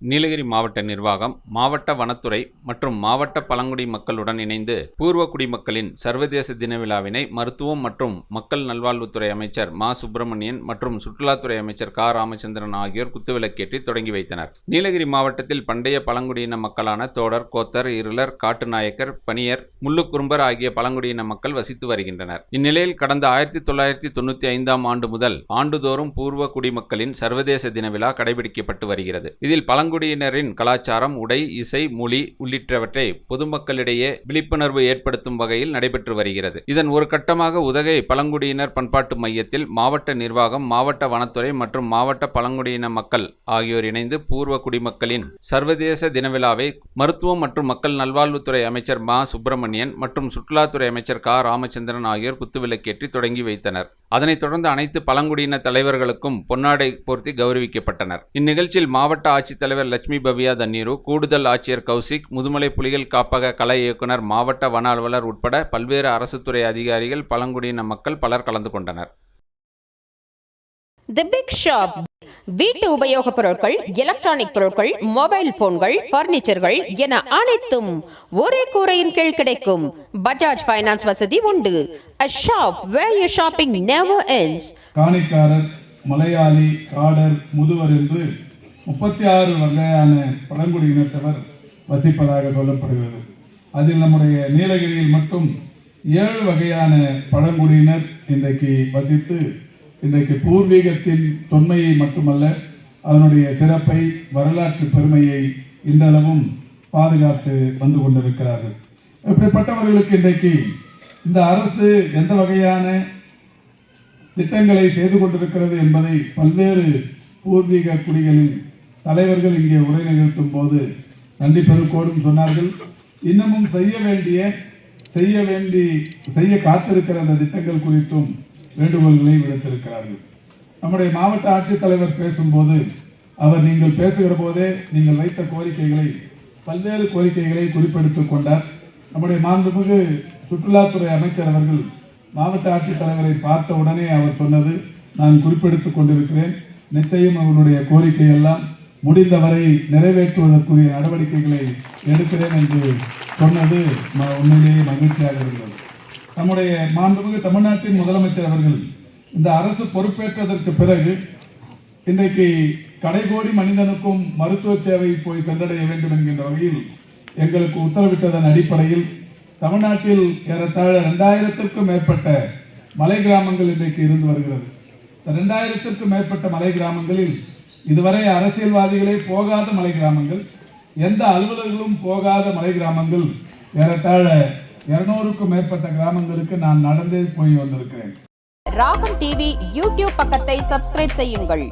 நீலகிரி மாவட்ட நிர்வாகம் மாவட்ட வனத்துறை மற்றும் மாவட்ட பழங்குடி மக்களுடன் இணைந்து பூர்வ குடிமக்களின் சர்வதேச தின விழாவினை மருத்துவம் மற்றும் மக்கள் நல்வாழ்வுத்துறை அமைச்சர் மா. சுப்பிரமணியன் மற்றும் சுற்றுலாத்துறை அமைச்சர் கா. ராமச்சந்திரன் ஆகியோர் குத்துவிளக்கேற்றி தொடங்கி வைத்தனர். நீலகிரி மாவட்டத்தில் பண்டைய பழங்குடியின மக்களான தோடர் கோத்தர் இருளர் காட்டுநாயக்கர் பனியர் முள்ளுக்குறும்பர் ஆகிய பழங்குடியின மக்கள் வசித்து வருகின்றனர். இந்நிலையில் கடந்த ஆயிரத்தி தொள்ளாயிரத்தி தொண்ணூற்றி ஐந்தாம் ஆண்டு முதல் ஆண்டுதோறும் பூர்வ குடிமக்களின் சர்வதேச தின விழா கடைபிடிக்கப்பட்டு வருகிறது. இதில் பழங்குடியினரின் கலாச்சாரம் உடை இசை மொழி உள்ளிட்டவற்றை பொதுமக்களிடையே விழிப்புணர்வு ஏற்படுத்தும் வகையில் நடைபெற்று வருகிறது. இதன் ஒரு கட்டமாக உதகை பழங்குடியினர் பண்பாட்டு மையத்தில் மாவட்ட நிர்வாகம் மாவட்ட வனத்துறை மற்றும் மாவட்ட பழங்குடியின மக்கள் ஆகியோர் இணைந்து பூர்வ குடிமக்களின் சர்வதேச தினவிழாவை மருத்துவம் மற்றும் மக்கள் நல்வாழ்வுத்துறை அமைச்சர் மா. சுப்பிரமணியன் மற்றும் சுற்றுலாத்துறை அமைச்சர் க. ராமச்சந்திரன் ஆகியோர் குத்துவிளக்கேற்றி தொடங்கி வைத்தனர். அதனைத் தொடர்ந்து அனைத்து பழங்குடியின தலைவர்களுக்கும் பொன்னாடை போர்த்தி கௌரவிக்கப்பட்டனர். இந்நிகழ்ச்சியில் மாவட்ட ஆட்சித்தலைவர் லட்சுமி பவியா தண்ணீரு கூடுதல் ஆட்சியர் கௌசிக் முதுமலை புலிகள் காப்பக கலை இயக்குனர் மாவட்ட வன அலுவலர் உட்பட பல்வேறு அரசு துறை அதிகாரிகள் பழங்குடியின மக்கள் பலர் கலந்து கொண்டனர். The Big Shop வீட்டு உபயோகப் பொருட்கள் எலக்ட்ரானிக் பொருட்கள் மொபைல் போன்கள் பர்னிச்சர்கள் என அனைத்தும் ஒரே கூரையின் கீழ் கிடைக்கும். பஜாஜ் ஃபைனான்ஸ் வசதி உண்டு. A shop where you shopping never ends. காணிக்காரர் மலையாளி காடர் முதுவர் என்று முப்பத்தி ஆறு வகையான பழங்குடியினத்தவர் வசிப்பதாக சொல்லப்படுகிறது. அதில் நம்முடைய நீலகிரியில் மட்டும் ஏழு வகையான பழங்குடியினர் இன்றைக்கு வசித்து இன்றைக்கு பூர்வீகத்தின் தொன்மையை மட்டுமல்ல அதனுடைய சிறப்பை வரலாற்று பெருமையை இன்றளவும் பாதுகாத்து வந்து கொண்டிருக்கிறார்கள். இப்படிப்பட்டவர்களுக்கு இன்றைக்கு இந்த அரசு எந்த வகையான திட்டங்களை செய்து கொண்டிருக்கிறது என்பதை பல்வேறு பூர்வீக குடிகளின் தலைவர்கள் இங்கே உரை நிகழ்த்தும் போது நன்றி பெருக்கோடும் சொன்னார்கள். இன்னமும் செய்ய வேண்டிய செய்ய வேண்டி செய்ய காத்திருக்கிற அந்த திட்டங்கள் குறித்தும் வேண்டுகோள்களை விடுத்திருக்கிறார்கள். நம்முடைய மாவட்ட ஆட்சித்தலைவர் பேசும்போது அவர் நீங்கள் பேசுகிற போதே நீங்கள் வைத்த கோரிக்கைகளை பல்வேறு கோரிக்கைகளை குறிப்பெடுத்துக் கொண்டார். நம்முடைய மாண்புமிகு சுற்றுலாத்துறை அமைச்சர் அவர்கள் மாவட்ட ஆட்சித்தலைவரை பார்த்த உடனே அவர் சொன்னது நான் குறிப்பெடுத்துக் கொண்டிருக்கிறேன். நிச்சயம் அவருடைய கோரிக்கை எல்லாம் முடிந்தவரை நிறைவேற்றுவதற்குரிய நடவடிக்கைகளை எடுக்கிறேன் என்று சொன்னது ம- உண்மையிலேயே மகிழ்ச்சியாக இருந்தது. நம்முடைய மாண்புமிகு தமிழ்நாட்டின் முதலமைச்சர் அவர்கள் இந்த அரசு பொறுப்பேற்றதற்கு பிறகு இன்றைக்கு கடைகோடி மனிதனுக்கும் மருத்துவ சேவை போய் சென்றடைய வேண்டும் என்கின்ற வகையில் எங்களுக்கு உத்தரவிட்டதன் அடிப்படையில் தமிழ்நாட்டில் ஏறத்தாழ ரெண்டாயிரத்திற்கும் மேற்பட்ட மலை கிராமங்கள் இன்றைக்கு இருந்து வருகிறது. ரெண்டாயிரத்திற்கும் மேற்பட்ட மலை கிராமங்களில் இதுவரை அரசியல்வாதிகளே போகாத மலை கிராமங்கள் எந்த அலுவலர்களும் போகாத மலை கிராமங்கள் ஏறத்தாழ இருநூறுக்கும் மேற்பட்ட கிராமங்களுக்கு நான் நடந்தே போய் வந்திருக்கிறேன். ராகம் டிவி யூடியூப் பக்கத்தை சப்ஸ்கிரைப் செய்யுங்கள்.